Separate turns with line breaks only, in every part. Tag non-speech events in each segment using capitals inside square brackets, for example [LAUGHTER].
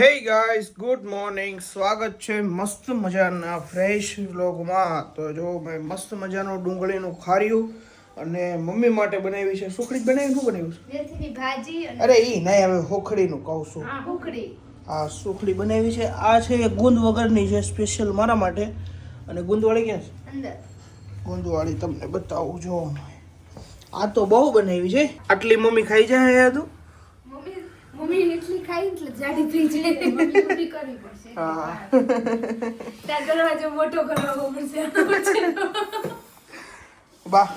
હે guys good morning સ્વાગત છે મસ્ત મજાના ફ્રેશ વ્લોગમાં તો જો મેં મસ્ત મજાનું ડુંગળીનું ખાર્યું અને મમ્મી માટે બનાવી છે. સુખડી બનાવી શું બનાવ્યું છે?
ભાજી
અરે ઈ નહીં હવે હોખડીનું કહું છું.
હા
આ સુખડી બનાવી છે. આ છે ગુંદ વગરની છે સ્પેશિયલ મારા માટે. અને ગુંદવાળી ક્યાં છે? ગુંદવાળી તમને બતાવું જો. આ તો બહુ બનાવી છે. આટલી મમ્મી ખાઈ જાય તું?
મમ્મી મમ્મી ખાઈ એટલે જાડી થઈ જાય મમ્મી પૂરી કરવી પડશે.
હા.
ત્યાં દરવાજો મોટો કરવો પડશે
વાહ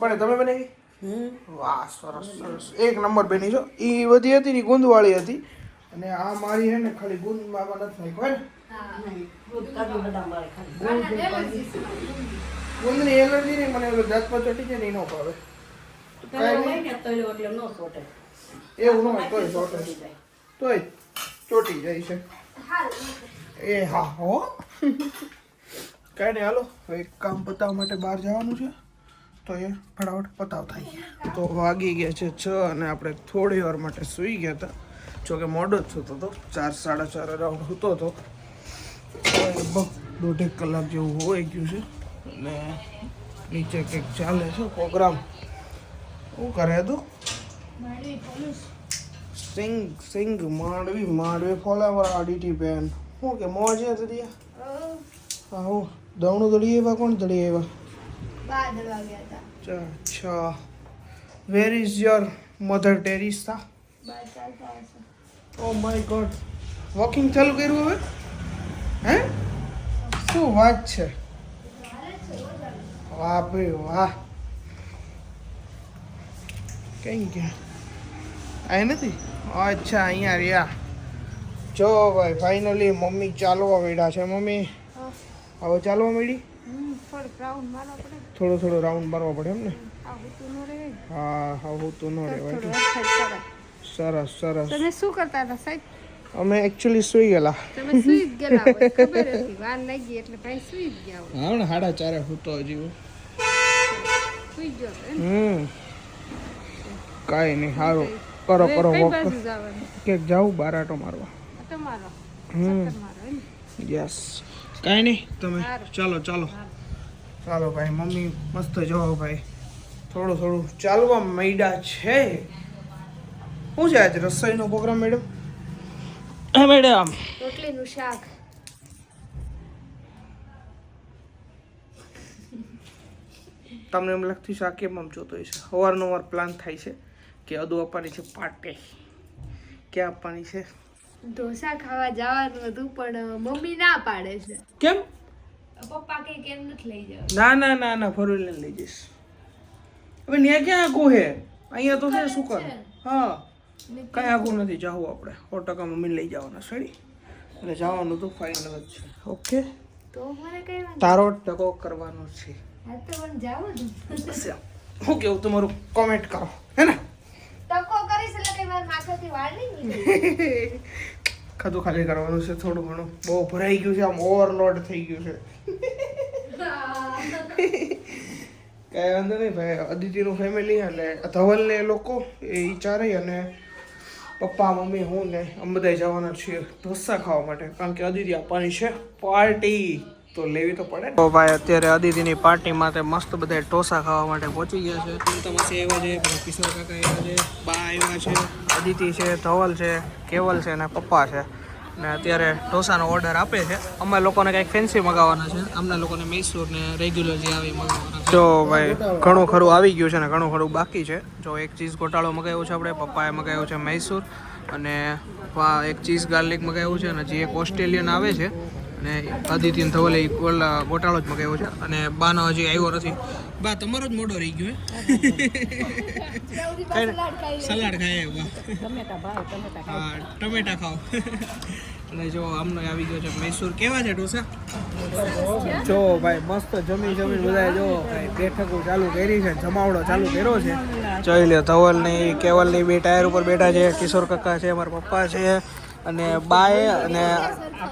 પણ તમે બનાવી? વાહ સરસ સરસ. એક નંબર બની છો એ બધી હતી ને ગુંદવાળી હતી. અને આ મારી છે ને ખાલી ગુંદ આમાં નથી થાય હોય ને? ગુંદની એલર્જી નહીં મને દાંત પર ચટી છે ને એ ન ભાવે એવું ન હોય તો ચોટે. તોય ચોટી જાય છે. એ હા, હો. કાંઈ નહીં, હાલો. એક કામ પતાવવા માટે બહાર જવાનું છે. તો એ ફટાફટ પતાવ થાય. તો વાગી ગયા છે છ અને આપણે થોડી વાર માટે સૂઈ ગયા હતા. જોકે મોડો જ સૂતો હતો. ચાર, સાડા ચાર અરાઉન્ડ થતો હતો. તો લગભગ દોઢેક કલાક જેવું હોય ગયું છે. અને નીચે કંઈક ચાલે છે પ્રોગ્રામ. શું કરે હતું સિંગ સિંગ માંડવી માંડવી ફોલાવર આડીટી પેન શું કે મોજે દરિયા હા હું દવણું દળી આવ્યા કોણ દળી આવ્યા
બા દવા ગયા હતા
અચ્છા અચ્છા where is your mother Teresa
બા ચાલતા હશે
ઓ માય ગોડ વોકિંગ ચાલુ કર્યું હવે હે શું વાત છે? વાહ ભાઈ વાહ. કઈ ગયા? આ નથી? અચ્છા અહીંયા રહ્યા. જો ભાઈ ફાઇનલી મમ્મી ચાલવા મળ્યા છે મમ્મી. હવે ચાલવા મળી થોડો થોડો રાઉન્ડ મારવા પડે એમ ને? હા હા હું તો ન રહેવાય સરસ સરસ.
તમે શું કરતા હતા સાહેબ?
અમે એકચ્યુઅલી સુઈ ગયેલા.
તમે સુઈ જ ગયેલા હોય ખબર હતી. વાર લાગી એટલે ભાઈ સુઈ જ ગયા હોય.
હા ને સાડા ચારે હું તો હજી
સુઈ ગયો
હમ. કાંઈ નહીં સારું કરો કરો
કે
વોક
બાર જવાનું?
જાઉં બારાટો મારવા. હમ. યસ કાંઈ નહીં તમે ચાલો ચાલો. ચાલો ભાઈ મમ્મી મસ્ત જો ભાઈ. થોડું થોડું ચાલવા માંડ્યા છે. શું છે આજે રસોઈનો પ્રોગ્રામ મેડમ હા મેડમ
રોટલીનું શાક.
તમને એમ લાગતું શાક કેમ આમ જોતો છે? અવારનવાર પ્લાન થાય છે. કે અદુ આપવાની છે પાટે. ક્યાં આપવાની છે?
ઢોસા ખાવા જવાનું હતું પણ મમ્મી ના પાડે છે.
કેમ?
પપ્પા કે કેમ નથી લઈ જવા?
ના ના ના ના ફોર વ્હીલર લઈ જઈશ. હવે ત્યાં ક્યાં આખું હે? અહીંયા તો છે શું કર? હા. કઈ આખું નથી જાવું આપણે. સો ટકા મમ્મી લઈ જવાના સડી અને જવાનું તો ફાઇનલ જ છે. ઓકે
તો મને કઈ
તારો ટકો કરવાનો છે.
હા તો પણ જાવું
શું કેવું તમારું કોમેન્ટ કરો હે ને
ટકો કરીશ એટલે કઈ મારા માથાથી વાળ નહીં નીકળે [LAUGHS]
ખાધું ખાલી કરવાનું છે થોડું ઘણું. બહુ ભરાઈ ગયું છે આમ ઓવરલોડ થઈ ગયું છે. [LAUGHS] કઈ વાંધો નહીં ભાઈ અદિતિનું ફેમિલી અને ધવલને લોકો એ ચારે અને પપ્પા મમ્મી હું ને અમે બધા જવાના છીએ ઢોસા ખાવા માટે. કારણ કે અદિતિ આપવાની છે પાર્ટી તો લેવી તો પડે તો ભાઈ અત્યારે અદિતિની પાર્ટી માટે મસ્ત બધા ઢોસા ખાવા માટે પહોંચી ગયા છે. તમાસી આવ્યા છે કિશોર કાકા આવ્યા છે બા આવ્યા છે. અદિતિ છે ધવલ છે કેવલ છે અને પપ્પા છે. ને અત્યારે ઢોસાનો ઓર્ડર આપે છે. અમે લોકોને કંઈક ફેન્સી મગાવવાના છે. અમને લોકોને મૈસૂર ને રેગ્યુલર જે આવી મગાવવાના જો ભાઈ ઘણું ખરું આવી ગયું છે ને ઘણું ખરું બાકી છે. જો એક ચીઝ ગોટાળો મગાવ્યો છે આપણે પપ્પાએ મગાવ્યો છે મૈસૂર અને એક ચીઝ ગાર્લિક મગાવ્યું છે અને જે એક ઓસ્ટ્રેલિયન આવે છે અને આદિત્યન ધવલે ઈ ગોલ- ગોટાળો જ મગાવ્યો છે. અને બાનો હજી આવ્યો નથી. બા તમારો જ મોડો રહી ગયો [LAUGHS] સલાડ ખાય હા ટમેટા ખાઓ. [LAUGHS] અને જો આમનો આવી ગયો છે મૈસૂર. કેવા છે ઢોસા? જો ભાઈ મસ્ત જમી જમી બધા જો બેઠકો ચાલુ કરી છે જમાવડો ચાલુ કર્યો છે. જોઈ લે ધવલની કેવલની બે ટાયર ઉપર બેઠા છે. કિશોર કાકા છે અમારા પપ્પા છે. અને બાએ અને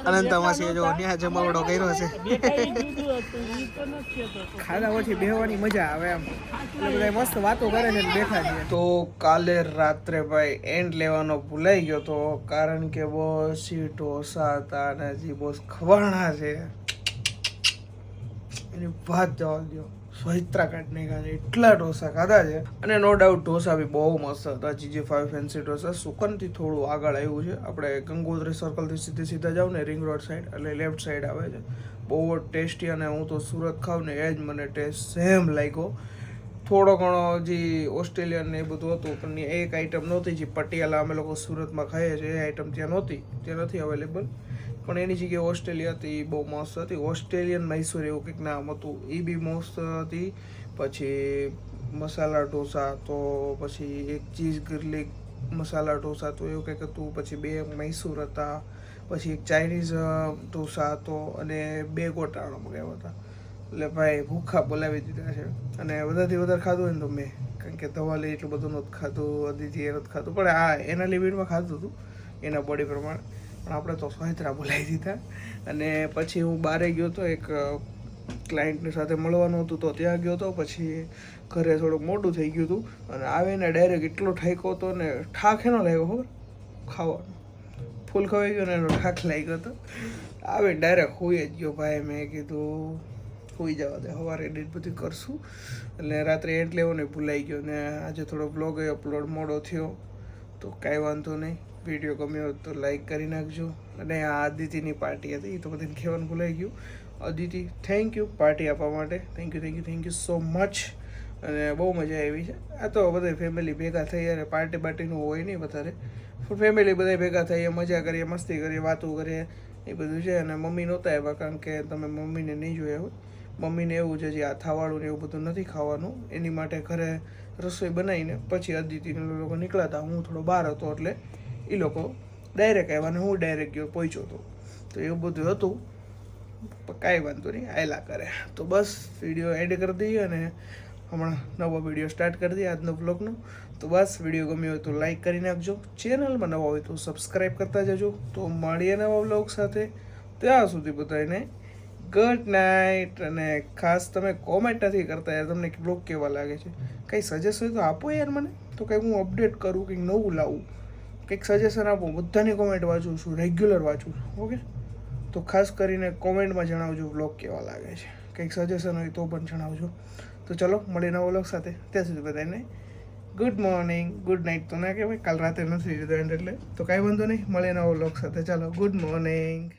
અનંત અમાસી જો ન્યા જમાવડો કર્યો છે. ખાધા પછી બેહવાની મજા આવે એમ. એટલે બધા મસ્ત વાતો કરે ને બેઠા છે. તો કાલે રાત્રે ભાઈ એન્ડ લેવાનો ભૂલાઈ ગયો તો કારણ કે બોસ સીટો ઢોસા હતા અને હજી બોસ ખવાણા છે. એની ભાત જવા દો સ્વહિત્રા કાઢને ખાને એટલા ઢોસા ખાધા છે. અને નો ડાઉટ ઢોસા બી બહુ મસ્ત હતા. GJ five fancy dosa. સુકનથી થોડું આગળ આવ્યું છે. આપણે ગંગોત્રી સર્કલથી સીધે સીધા જાઉં ને રિંગ રોડ સાઈડ એટલે લેફ્ટ સાઈડ આવે છે. બહુ જ ટેસ્ટી અને હું તો સુરત ખાઉં ને એ જ મને ટેસ્ટ સેમ લાગ્યો થોડો ઘણો જે ઓસ્ટ્રેલિયન ને એ બધું હતું, પણ એક આઈટમ નહોતી જે પટિયાલા અમે લોકો સુરતમાં ખાઈએ છીએ. એ આઈટમ ત્યાં નહોતી. ત્યાં નથી અવેલેબલ પણ એની જગ્યાએ ઓસ્ટ્રેલિયા હતી, એ બહુ મસ્ત હતી. ઓસ્ટ્રેલિયન મૈસૂર એવું કંઈક નામ હતું, એ બી મસ્ત હતી. પછી મસાલા ઢોસા તો પછી એક ચીઝ ગર્લિક મસાલા ઢોસા તો એવું કંઈક હતું. પછી બે મૈસૂર હતા. પછી એક ચાઇનીઝ ઢોસા હતો અને બે ગોટાળો મગાવ્યા હતા. એટલે ભાઈ ભૂખા બોલાવી દીધા છે. અને વધારેથી વધારે ખાધું હોય ને તો મેં. કારણ કે ધવાલી એટલું બધું નહોતું ખાધું અદિતિ એ નહોતું ખાધું. પણ હા એના લિમિટમાં ખાધું હતું. એના બોડી પ્રમાણે. પણ આપણે તો સોહિત્રા બોલાવી દીધા. અને પછી હું બહારે ગયો તો એક ક્લાયન્ટની સાથે મળવાનું હતું તો ત્યાં ગયો તો પછી ઘરે થોડુંક મોટું થઈ ગયું હતું. અને આવીને ડાયરેક્ટ એટલો ઠાક્યો હતો ને ઠાક એનો લાગ્યો ખબર? ખાવાનો. ફૂલ ખવાઈ ગયો ને એનો ઠાક લાગ્યો હતો. આવે ડાયરેક્ટ હોઈ જ ગયો ભાઈ. મેં કીધું, હોઈ જવા દે સવારે એડિટ બધું કરશું. એટલે રાત્રે એડ ને ભૂલાઈ ગયો ને આજે થોડો બ્લોગ અપલોડ મોડો થયો. તો કાંઈ વાંધો નહીં. વીડિયો ગમ્યો તો લાઈક કરી નાખજો. અને આ આદિતિની પાર્ટી હતી, એ તો બધાને કહેવાનું ભૂલાઈ ગયું. અદિતિ થેન્ક યુ પાર્ટી આપવા માટે. Thank you thank you thank you so much અને બહુ મજા આવી છે. આ તો બધા ફેમિલી ભેગા થઈ અને પાર્ટી બાર્ટીનું હોય નહીં વધારે. ફેમિલી બધા ભેગા થઈએ મજા કરીએ, મસ્તી કરીએ, વાતો કરીએ, એ બધું છે. અને મમ્મી નહોતા આવ્યા કારણ કે તમે મમ્મીને નહીં જોયા હોય મમ્મીને એવું છે જે આ થાવાળું ને એવું બધું નથી ખાવાનું. એની માટે ઘરે રસોઈ બનાવીને પછી અદિતિને લોકો નીકળ્યા હતા. હું થોડો બહાર હતો એટલે એ લોકો ડાયરેક્ટ આવ્યા અને હું ડાયરેક્ટ ગયો, પહોંચ્યો હતો તો એવું બધું હતું. કાંઈ વાંધો નહીં, આયલા કરે. તો બસ વીડિયો એડ કરી દઈએ અને હમણાં નવો વીડિયો સ્ટાર્ટ કરી દઈએ આજનો બ્લોગનો તો બસ વીડિયો ગમ્યો હોય તો લાઈક કરી નાખજો. ચેનલમાં નવા હોય તો સબસ્ક્રાઈબ કરતા જજો. તો મળીએ નવા બ્લોગ સાથે. ત્યાં સુધી બધાને ગુડ નાઇટ અને ખાસ તમે કોમેન્ટ નથી કરતા યાર, તમને બ્લોગ કેવા લાગે છે? કંઈ સજેસ્ટ હોય તો આપો યાર મને. તો કંઈ હું અપડેટ કરું કંઈક નવું લાવું. કંઈક સજેશન આપો, બધાની કોમેન્ટ વાંચું છું રેગ્યુલર વાંચું છું ઓકે તો ખાસ કરીને કોમેન્ટમાં જણાવજો બ્લોગ કેવા લાગે છે. કંઈક સજેશન હોય તો પણ જણાવજો. તો ચલો, મળીએ નવો બ્લોગ સાથે. ત્યાં સુધી બધાને ગુડ મોર્નિંગ ગુડ નાઇટ તો ના કહેવાય, કાલ રાતે નથી એન્ડ એટલે. તો કાંઈ વાંધો નહીં મળે નવો બ્લોગ સાથે. ચાલો ગુડ મોર્નિંગ